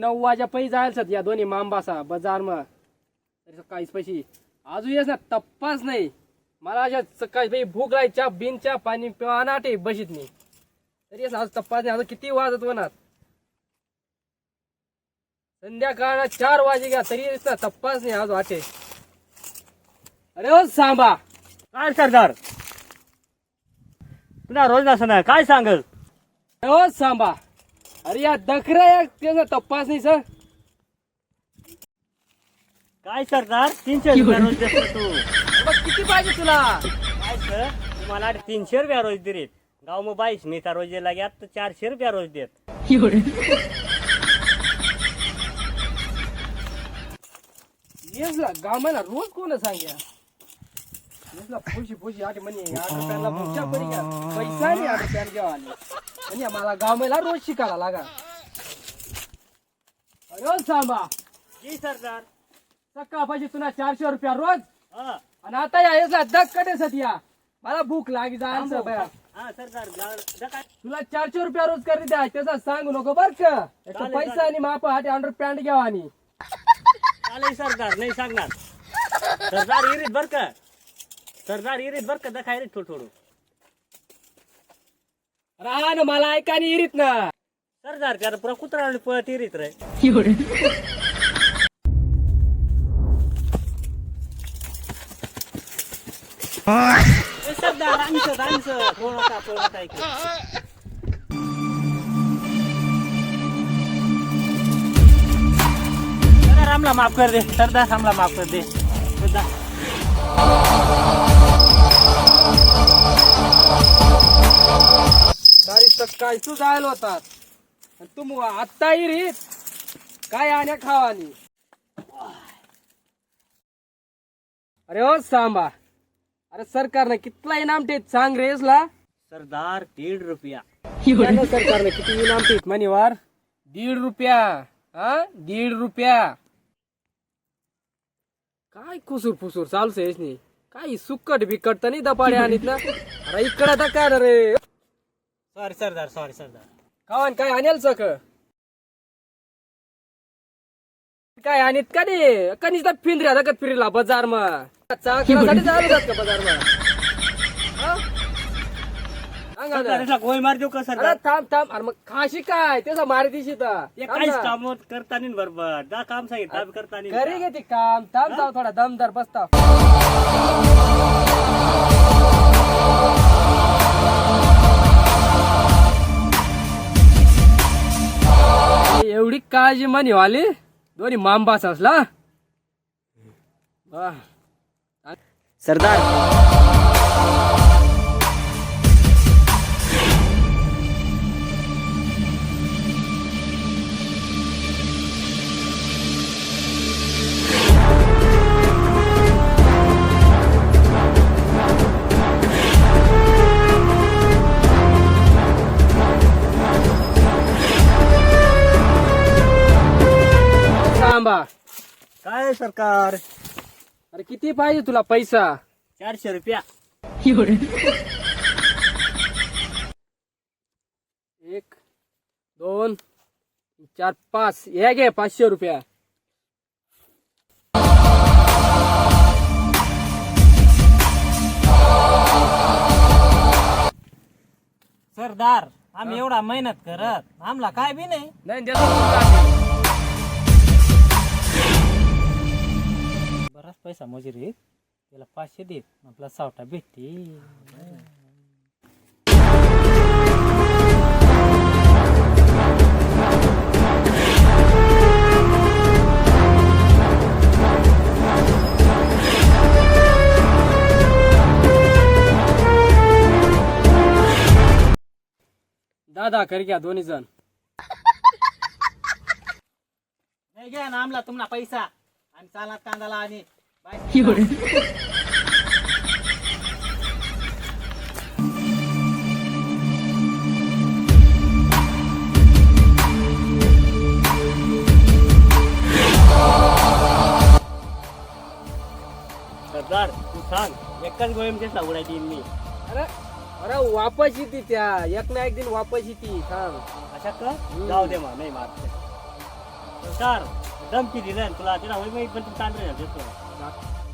नऊ वाजा पै जायला या दोन्ही मांबासा बाजार मग तरी सकाळीच पैसे. अजून येस ना तपास नाही. मला अशा सकाळी पैकी भूक लागली चहा बिन चहा पाणी पिवा नाटे बशीत नाही. तरी येस आज तपास नाही. आता किती वाजत होणार? संध्याकाळ चार वाजे घ्या. तरी येस ना तपास नाही आज वाटे. अरे ओ सांबा. काय सरदार? तुला रोज नाही काय सांगल? ओ सांबा. अरे या दखरा या त्याचा तपास नाही सर। काय सरदार? तीनशे रुपया रोज देतो तू. किती पाहिजे तुला? काय सर? तुम्हाला तीनशे रुपया रोज दिलेत गाव मग बाईस मी तर रोज लाग्यात तर चारशे रुपया रोज देत. येसला गावाला रोज कोण सांग्या येसला फुशी फुशी आठ म्हणे आठ रुपयाला पुढच्या परी घ्या पैसा नाही आठ रुपयाला आले म्हणजे मला गावाला रोज शिकायला लागा. अरे ओ सांबा. जी सरदार. सकाळपाशी तुला चारशे रुपया रोज. हा. आणि आता या येसला दगकडे सध्या मला भूक लागी जायचं बया. हा सरदार जा- जा काय? तुला चारशे रुपया रोज करी द्या त्याचा सांगू नको बर का. चालेल, पैसा. आणि माप आठ हंड्रेड पॅन्ट घ्यावा आणि चालेल सरदार नाही सांगणार. सरदार इरीत बर का. सरदार इरीत बर का दाखा इरीत थोडं थोडं. राहा ना मला ऐका आणि इरीत ना. सरदार त्याला पुरा कुत्रा पळत इरीत रे. ए, सरदार आमचं आमचं. सरदार आमला माफ कर दे. सरदार आमला माफ कर दे. सरदार सकाळी तू जायला होतात. आणि तू मग आत्ता इरीत काय आण्या खावानी. अरे ओ सांबा. अरे सरकारने कितला इनाम ठेत सांग रेसला सरदार दीड रुपया. सरकारने किती इनाम ठेत मनीवार दीड रुपया. हा? दीड रुपया. काय कुसूर फुसूर चालूच आहेस नाही काय सुक्कट बिकट तर नाही दपाडे आणीत ना. अरे इकडं आता काय रे? सॉरी सरदार सॉरी सरदार कावन काय आणेल सक काय आणीत का नाही? तर फिंदऱ्या दगत फिरला बाजार जात का बाजार मग? सरदार गोळी मार देऊ का अरे सरदार थांब थांब. अरे मग खाशी काय? त्याचा मारी दिशी ते काहीच काम करता नाही बरोबर. जा काम सांगितलं करता नाही घरी घेते काम. थांब जाऊ थोडा. दमदार बसता. काळजी मनी वाली दोन्ही मांबाच असला. सरदार. काय सरकार? अरे किती पाहिजे तुला पैसा? चारशे रुपया. एक दोन चार पाच. हे घे पाचशे रुपया. सरदार आम्ही एवढा मेहनत करत आमला काय बी नाही. नाही देतो तुला पैसा मजुरी त्याला पाचशे देत आपला सावटा भेटते. दादा कर घ्या दोन्ही जण. नाही घ्या ना आमला तुम्हाला पैसा. आणि चालात कांदाला आणि बाय सरदार तू सांग एकाच गोळीमध्ये उडायची मी. अरे अरे वापस येते त्या. एक ना एक दिन वापस येते थांब अशा का? जाऊ दे मग नाही मारते. सर धमकी दिलं तुला तिला होय मी पण तांदूळ देतो